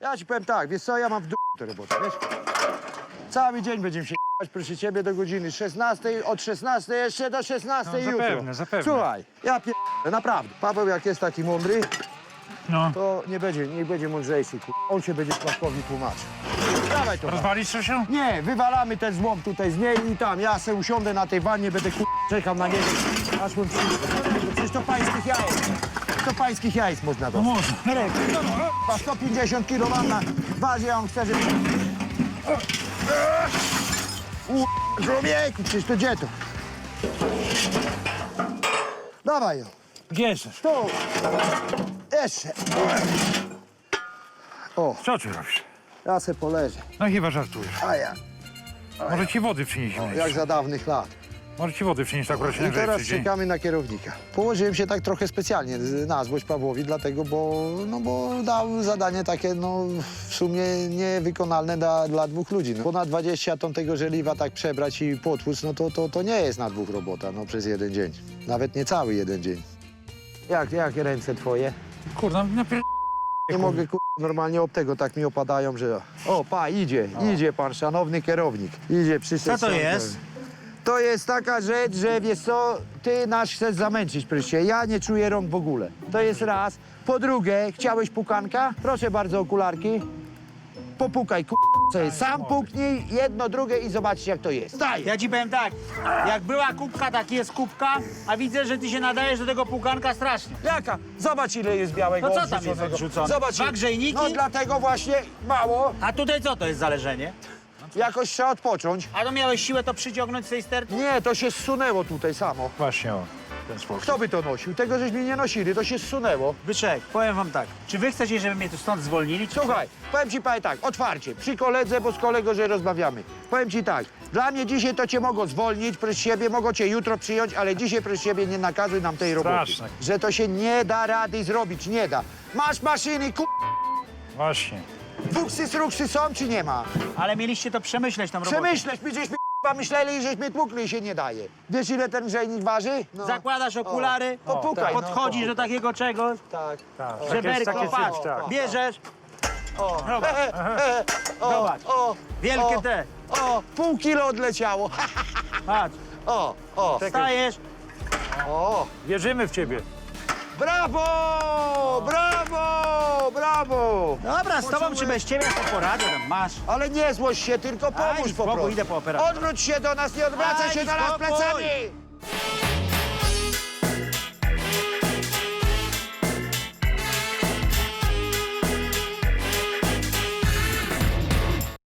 Ja ci powiem tak, wiesz co, ja mam w dół tę robotę, wiesz? Cały dzień będziemy się jebać, proszę ciebie, do godziny 16, od 16 jeszcze do 16 No, jutro. zapewne, zapewne. Słuchaj, ja pier... naprawdę. Paweł jak jest taki mądry, No. to nie będzie, nie będzie mądrzejszy, kur... On się będzie Sławkowi tłumaczył. Dawaj to. Rozwalisz coś się? Nie, wywalamy ten złom tutaj z niej i tam. Ja se usiądę na tej wannie, będę kur... czekał na niego, aż on przyjdzie. Przecież to pańskich jajec. To pańskich jajec można No dostać. można. Marek, Ma 150 kg na wazie, a on chce, żeby... U, Człowieku, przecież to gdzie to? Dawaj ją. jesteś? Tu. Jeszcze. O, Co ty robisz? ja se poleżę. No chyba żartujesz. A ja, Może ci wody przynieść. jak za dawnych lat. Może ci wody przynieść tak rocznie, I teraz czekamy na kierownika. Położyłem się tak trochę specjalnie na złość Pawłowi, dlatego, bo, no, bo dał zadanie takie no, w sumie niewykonalne dla, dla dwóch ludzi. No. Ponad 20 ton tego żeliwa tak przebrać i potłuc, no to, to, to nie jest na dwóch robota no, przez jeden dzień. Nawet nie cały jeden dzień. Jak, jak ręce twoje? Kurde, napier... Nie mogę, ku... normalnie ob tego tak mi opadają, że... O, pa, idzie, idzie pan, szanowny kierownik. Idzie, przyszedł. Co to sam jest? To jest taka rzecz, że wiesz co, ty nas chcesz zamęczyć, proszę. Ja nie czuję rąk w ogóle. To jest raz. Po drugie, chciałeś pukanka? Proszę bardzo, okularki. Popukaj, co jest. Sam puknij, jedno, drugie i zobaczcie, jak to jest. Daj! Ja ci powiem tak, jak była kubka, tak jest kubka, a widzę, że ty się nadajesz do tego pukanka strasznie. Jaka? Zobacz, ile jest białego No co tam jest odrzucone? Zobacz. Dwa grzejniki? No dlatego właśnie mało. A tutaj co to jest zależenie? Jakoś trzeba odpocząć. A to miałeś siłę to przyciągnąć z tej sterty? Nie, to się zsunęło tutaj samo. Właśnie o, w ten sposób. Kto by to nosił? Tego żeśmy nie nosili, to się zsunęło. Byczek, powiem wam tak, czy wy chcecie, żeby mnie tu stąd zwolnili? Czy... Słuchaj, powiem ci panie tak, otwarcie, przy koledze, bo z kolegą, że rozmawiamy. Powiem ci tak, dla mnie dzisiaj to cię mogą zwolnić, proszę siebie, mogą cię jutro przyjąć, ale dzisiaj proszę siebie nie nakazuj nam tej roboty. Straszne. Że to się nie da rady zrobić, nie da. Masz maszyny, ku... Właśnie. Fuksy, sruksy są czy nie ma? Ale mieliście to przemyśleć tą robotę. Przemyśleć, my żeśmy k***a, myśleli, żeśmy tłukli i się nie daje. Wiesz ile ten grzejnik waży? No. Zakładasz okulary, O, popukaj, no, podchodzisz do takiego czegoś, Tak. Tak. żeberko, takie patrz, coś, tak. bierzesz, O, Zobacz. o, Zobacz. o, wielkie o, te, O, pół kilo odleciało. patrz, O, o, stajesz, o. Wierzymy w ciebie. Brawo! Brawo! Brawo! Dobra, z tobą czy bez ciebie to poradzę tam, masz. Ale nie złość się, tylko pomóż Aj, po spokój, prostu. idę po operację. Odwróć się do nas, nie odwracaj Aj, się do nas spokój. plecami!